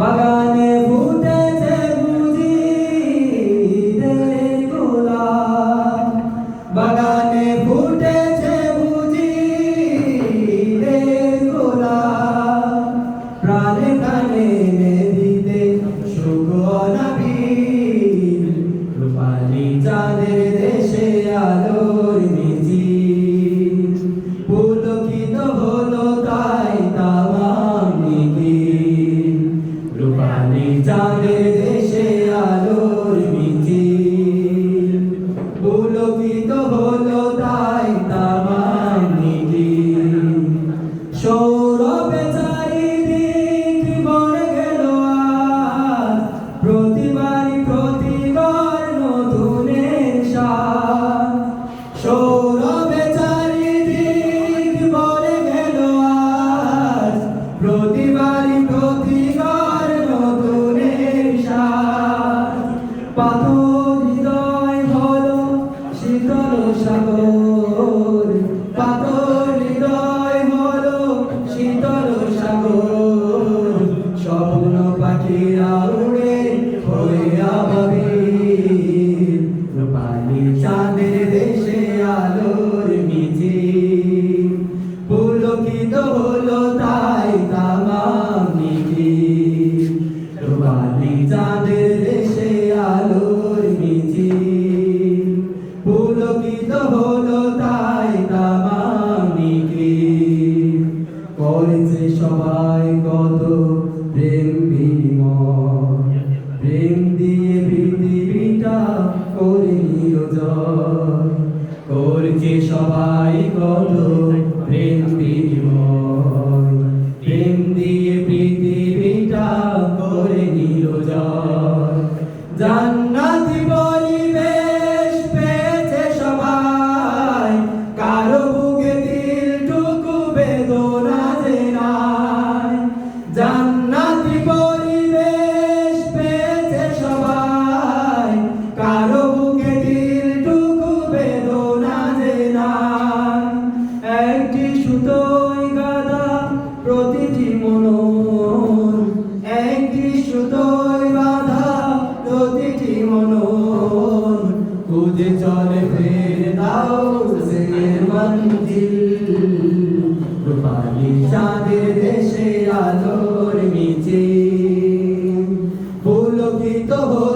বাগানে ফুটেছে বুঝি গোলাপ বাগানে ফুটে পানি জানে প্রেম দিয়ে পৃথিবীটা করে নিও জয়। করছে সবাই কত প্রেম বিনিময়। প্রেম দিয়ে পৃথিবীটা করে নিও জয়। মনন খুঁজে চলে ফের দাও সে মন্দির। রূপালি চাঁদের দেশে আলোর নিচে পুলকিত হয়ে